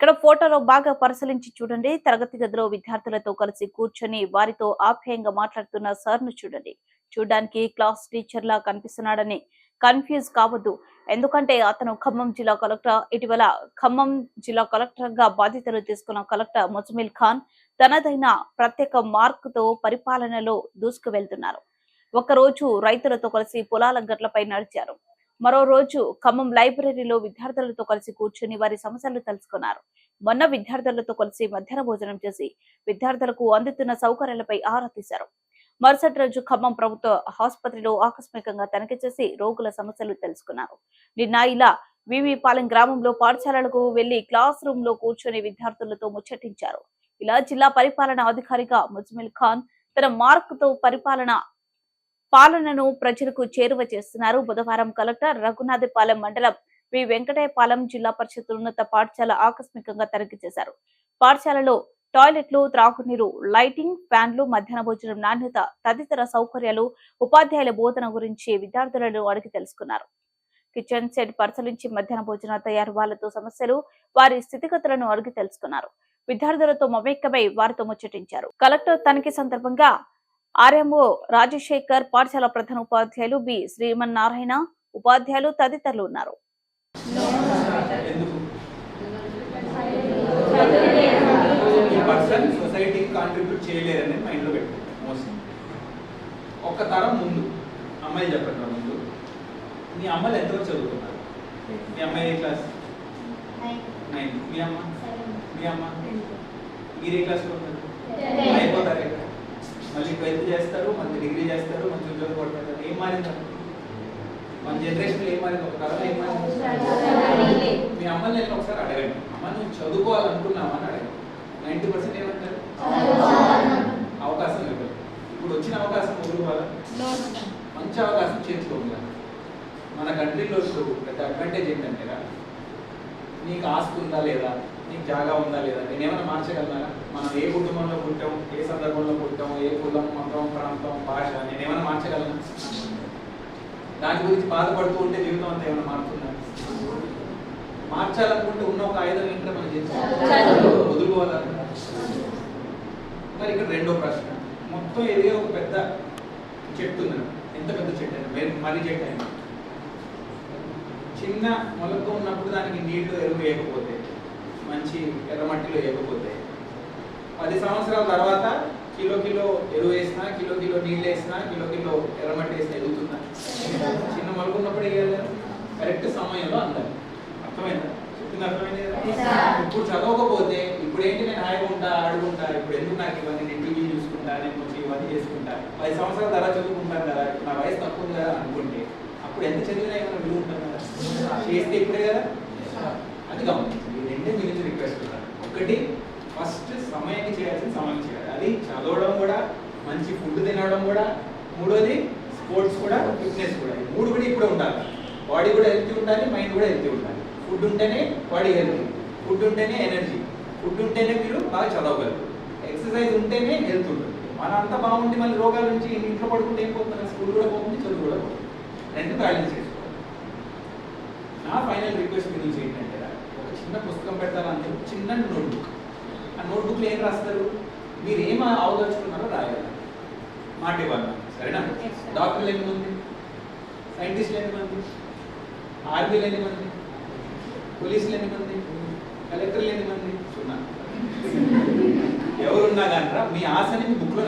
ఇక్కడ ఫోటోలో బాగా పరిశీలించి చూడండి. తరగతి గదిలో విద్యార్థులతో కలిసి కూర్చొని వారితో ఆప్యాయంగా మాట్లాడుతున్న సార్ను చూడండి. చూడడానికి క్లాస్ టీచర్ లా కనిపిస్తున్నాడని కన్ఫ్యూజ్ కావద్దు. ఎందుకంటే అతను ఖమ్మం జిల్లా కలెక్టర్ ఇటీవల ఖమ్మం జిల్లా కలెక్టర్గా బాధ్యతలు తీసుకున్న కలెక్టర్ ముజమిల్ ఖాన్ తనదైన ప్రత్యేక మార్క్తో పరిపాలనలో దూసుకు వెళ్తున్నారు ఒకరోజు రైతులతో కలిసి పొలాల గట్లపై నడిచారు. మరో రోజు ఖమ్మం లైబ్రరీలో విద్యార్థులతో కలిసి కూర్చుని వారి సమస్యలు తెలుసుకున్నారు. మొన్న విద్యార్థులతో కలిసి మధ్యాహ్న భోజనం చేసి విద్యార్థులకు అందుతున్న సౌకర్యాలపై ఆరా తీశారు. మరుసటి రోజు ఖమ్మం ప్రభుత్వ ఆసుపత్రిలో ఆకస్మికంగా తనిఖీ చేసి రోగుల సమస్యలు తెలుసుకున్నారు. నిన్న ఇలా వివిపాలెం గ్రామంలో పాఠశాలలకు వెళ్ళి క్లాస్ రూమ్లో కూర్చొని విద్యార్థులతో ముచ్చటించారు. ఇలా జిల్లా పరిపాలన అధికారిగా ముజ్మిల్ ఖాన్ తన మార్క్తో పరిపాలన పాలనను ప్రజలకు చేరువ చేస్తున్నారు. బుధవారం కలెక్టర్ రఘునాథపాలెం మండలం వి. వెంకటేపాలెం జిల్లా పరిషత్ ఉన్నత పాఠశాల ఆకస్మికంగా తనిఖీ చేశారు. పాఠశాలలో టాయిలెట్లు త్రాగునీరు లైటింగ్ ఫ్యాన్లు మధ్యాహ్న భోజనం నాణ్యత తదితర సౌకర్యాలు ఉపాధ్యాయుల బోధన గురించి విద్యార్థులను అడిగి తెలుసుకున్నారు. కిచెన్ సెట్ పరిశీలించి మధ్యాహ్న భోజన తయారు వాళ్ళతో సమస్యలు వారి స్థితిగతులను అడిగి తెలుసుకున్నారు. విద్యార్థులతో మమేకమై వారితో ముచ్చటించారు. కలెక్టర్ తనిఖీ సందర్భంగా ఆర్ఎంఓ రాజశేఖర్ పాఠశాల ప్రధాన ఉపాధ్యాయులు బి శ్రీమన్నారాయణ ఉపాధ్యాయులు తదితరులు ఉన్నారు. ఒక తరం ముందు చెప్పండి ముందు. మీ అమ్మాయిలు ఎంతవరకు చదువుతున్నారు మీ అమ్మాయి ఏ క్లాస్? నైన్ మీ అమ్మ? మీ అమ్మ? మీరు ఏ క్లాస్లో ఉన్నారు? మళ్ళీ ట్వెల్త్ చేస్తారు మళ్ళీ డిగ్రీ చేస్తారు మంచి ఉద్యోగం కొడతారు. ఏం మారింది మన జనరేషన్లో ఏం మారింది? ఒక తరం ఏం మారింది? మీ అమ్మని నేను ఒకసారి అడగండి. అమ్మ నువ్వు చదువుకోవాలనుకున్నామని అడగండి. నైంటీ పర్సెంట్ ఏమంటారు? అవకాశం లేదు. ఇప్పుడు వచ్చిన అవకాశం వదులుకోవాలా మంచి అవకాశం చేర్చుకోవాలి మన కంట్రీలో పెద్ద అడ్వాంటేజ్ ఏంటంటే నీకు ఆస్తి ఉందా లేదా? నీకు జాగా ఉందా లేదా? నేను ఏమైనా మార్చగలనా? మనం ఏ కుటుంబంలో పుట్టాం? ఏ సందర్భంలో పుట్టాం? కులం మతం ప్రాంతం భాష నేను ఏమైనా మార్చగలను? దాని గురించి బాధపడుతూ ఉంటే జీవితం అంతా ఏమైనా మారుతుందా? మార్చాలనుకుంటే ఉన్న ఒక ఆయుధం ఏంటంటే మనం. వదులుకోవాలా మరి ఇక్కడ రెండో ప్రశ్న. మొత్తం ఎదిగే ఒక పెద్ద చెట్టు ఉంది. ఎంత పెద్ద చెట్టు అయినా? మరి మర్రి చెట్టు అయినా. చిన్న మొలక ఉన్నప్పుడు దానికి నీళ్ళు ఎరువు వేయకపోతే మంచి ఎర్రమట్టిలో వేయకపోతే పది సంవత్సరాల తర్వాత కిలో కిలో ఎరువు వేసినా కిలో కిలో నీళ్ళు వేసినా కిలో కిలో ఎర్రమట్టి వేసినా ఎదుగుతుందా? చిన్న మొలక ఉన్నప్పుడు వేయాలి కరెక్ట్ సమయంలో అందాలి అర్థమైందా? చెప్పింది అర్థమైంది. ఇప్పుడు చదవకపోతే ఇప్పుడు ఏంటి నేను హాయిగా ఆడుకుంటా ఇప్పుడు ఎందుకు నాకు ఇవన్నీ నేను టీవీ చూసుకుంటా నేను కొంచెం ఇవన్నీ చేసుకుంటా? పది సంవత్సరాల తర్వాత చదువుకుంటాను కదా ఇప్పుడు నా వయసు తక్కువ ఉంది కదా అనుకుంటే అప్పుడు ఎంత చదివినా ఏమైనా విలువ ఉంటుంది కదా? చేస్తే ఇప్పుడే కదా? అది గమనించండి. రెండే మీ నుంచి రిక్వెస్ట్ ఒకటి ఫస్ట్ సమయానికి చేయాల్సిన సమయం చేయాలి. అది చదవడం కూడా మంచి ఫుడ్ తినడం కూడా. మూడోది స్పోర్ట్స్ కూడా ఫిట్నెస్ కూడా. మూడు కూడా ఇప్పుడు ఉండాలి. బాడీ కూడా హెల్తీ ఉండాలి మైండ్ కూడా హెల్తీ ఉండాలి. ఫుడ్ ఉంటేనే బాడీ హెల్తీ ఫుడ్ ఉంటేనే ఎనర్జీ ఫుడ్ ఉంటేనే మీరు బాగా చదవగలరు. ఎక్సర్సైజ్ ఉంటేనే హెల్త్ ఉంటుంది. మన అంతా బాగుండి మళ్ళీ రోగాల నుంచి ఇంట్లో పడుకుంటే ఏం పోతుంది? స్కూల్ కూడా పోతుంది చదువు కూడా పోతుంది. రెండు బ్యాలెన్స్ చేసుకోవాలి. నా ఫైనల్ రిక్వెస్ట్ మీ నుంచి ఏంటంటే ఒక చిన్న పుస్తకం పెడతారంటే చిన్న నోట్బుక్ ఆ నోట్బుక్లో ఏం రాస్తారు? మీరు ఏం అవదలుచుకున్నారో రాయాలి. మాట ఇవ్వాలి సరేనా. డాక్టర్లు ఎంతమంది? సైంటిస్టులు ఎంతమంది? ఆర్మీలు ఎంతమంది? పోలీసులు ఎంతమంది? కలెక్టర్లు ఎంతమంది? సున్నా. ఎవరున్నా కానీ మీ ఆశని మీ బుక్లో